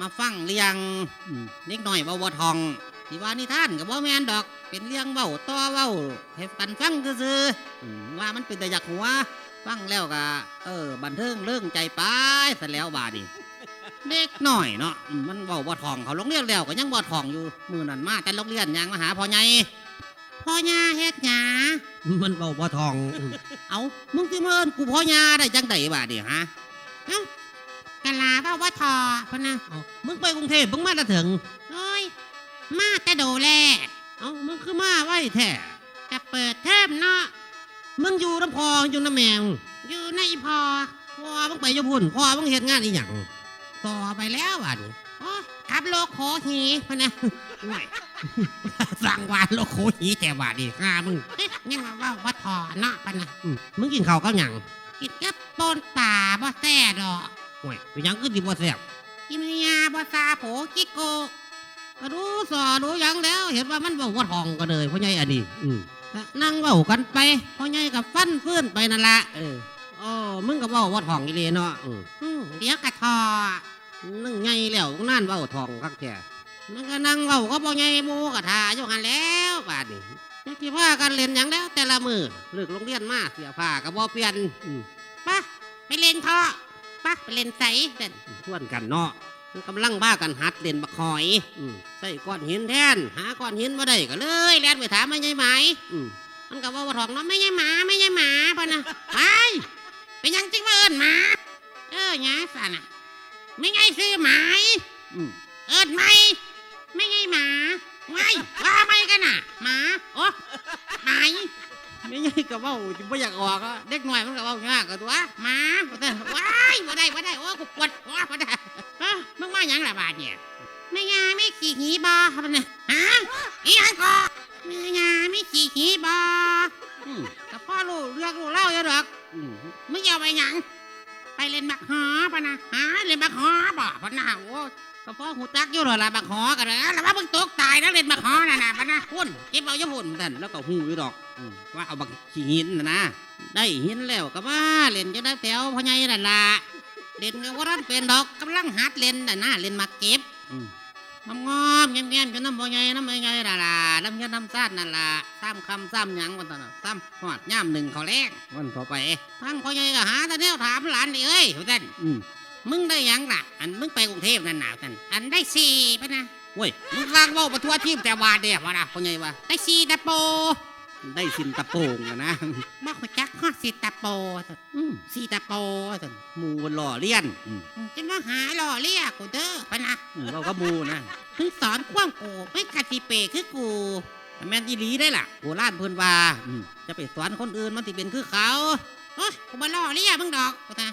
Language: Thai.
มาฟังเรียงอืมเล็กน้อยเว้าบทองสิว่านิท่านก็บ่แมนดอกเป็นเรื่องเว้าต่อเว้าให้กันฟังซื่อว่ามันเป็นแต่อยากหัว ฟังแล้วก็เออ บันเทิงเรื่องใจไปซะแล้วบาดนี้เล็กหน้อยเนาะมันเว้าบทองเขาโรงเรียนแล้วก็ยังบ่ทองอยู่มือนั้นมาแต่โรงเรียนยังมาหาพ่อใหญ่พ่อยาเฮ็ดหยามันเบาบ่ทอง เอา มึงสิมาเอิ้นกูพ่อยาได้จังไดบาดนี้ฮะ ลาว่าว่าทอพะนะเอามึงไปกรุงเทพมึงมาจะถึงโอ้ย มาแต่โดแลเอามึงคือมาไว้แท้จะเปิดเทอมเนาะมึงอยู่น้ำพออยู่น้ำแมงอยู่ในพอพอมึงไปอยู่พุ่นพอมึงเฮ็ดงานอีหยังต่อไปแล้วบาดนี้โอ้ยขับโลโคหีพะนะห่วยสั่งวานโลโคหีแต่บาดนี่ข้ามึงเอ๊ะยังมาว่าว่าทอเนาะพะนะอืมมึงกินข้าวกับหยังกินกับปนป่าบ่แซ่ดอก ห่วยเป็นหยังคือสิบ่แซ่บกินยาบ่ซาโผกิโกก็รู้สอรู้หยังแล้ว เห็นว่ามันบ่ว่าทองก็เลยพ่อใหญ่อันนี้อืมก็นั่งเว้ากันไปพ่อใหญ่กับฟันฟื้นไปนั่นละเอออ๋อมึงก็เว้าว่าทองอีเลยเนาะอืมอืมเดี๋ยวกะทอนั่งไงแล้วนั่นเว้าทองคักแท้มันก็นั่งเว้าก็บ่ใหญ่หมูกะทาอยู่หันแล้วบาดนี้จักสิพากันเล่นหยังแล้ว แต่ละมือเลิกโรงเรียนมาเสียผ้าก็บ่เปลี่ยนอืมปะไปเล่นทอ ปะไปเล่นใสเด่นชวนกันเนาะมันกำลังบ้ากันหัดเล่นบักหอยอืมใส่ก้อนหินแทน หาก้อนหินบ่ได้ก็เลยแล่นไปถามไม่ใช่ไหมอืมมันก็ว่าว่าทองเนาะไม่ใช่หมาไม่ใช่หมาปะนะไปเป็นหยังจริงมาเอิญหมาเออหยาสันอะไม่ไงซื้อหมายอืมเอิญไหมไม่ไงหมาไงว่าไม่กันน่ะหมาโอ้หมายไม่ใช่ก็เว้าจิบ่อยากออกอะเด็กหน่อยมันก็เว่ายากก็ตัวหมาบ่ได้ว้า ยบ่ได้บ่ได้ โอ้กูปวดหัวบ่ได้เอ้อมึงมาหยังล่ะบาดเนี่ยไม่ยาไม่ขี่หีบอครับนะฮะอีหยังก็ไม่ยาไม่ขี่หีบออืมกับพ่อรู้เรื่องรู้เล่าเยอะดอกอืมมึงจะเอาไปหยัง ไปเล่นบักฮอปะนะฮะเล่นบักฮอบ่ปะนะโอ้ ก็พ่อหูตักอยู่หรอละบักฮอกันนะแล้วว่ามึงตกตายนะเล่นบักฮอน่ะนะปะนะพุ่นเก็บเอาญี่ปุ่นท่านแล้วก็หูอยู่ดอกอืมว่าเอาบักขี้หินนะนะได้หินแล้วก็มาเล่นจะได้แถวพ่อใหญ่นั่นละเล่นก็ว่ารันเป็นดอกกำลังหัดเล่นน่ะนะเล่นมาเก็บอืมงอมๆแง้มๆจนน้ำพ่อใหญ่น้ำพ่อใหญ่นั่นล่ะน้ำเงี้ยน้ำซาดนั่นล่ะซ้ำคำซ้ำหยังวันตอนนั้นซ้ำหอดย่ามหนึ่งเขาแรกวันต่อไปทั้งพ่อใหญ่ก็หาแต่แนวถามหลานนี่เอ้ยท่านอืม มึงได้หยังล่ะ อันมึงไปกรุงเทพนั่นหนาวท่านอันได้สี่ปะนะเว้ยมึงลางเว่าประทัวทีมแต่ว่าเดียววะนะพ่อใหญ่ว่าได้สี่ตะโปได้สินตะโปงอะนะบ่หัวจักฮอดสี่ตะโปท่านอืมสี่ตะโปท่านหมูหล่อเลี้ยนอืมจะมาหาล่อเรียกกูเด้อปะนะอืมเราก็หมูนะถึงสอนกว้างกูไม่กัดสิเปคือกู แม่นอีหลีได้ล่ะโบราณเพิ่นว่าจะไปสอนคนอื่นมันสิเป็นคือเขาโอ้ยกูมาล่อเรียกมึงดอกกูตา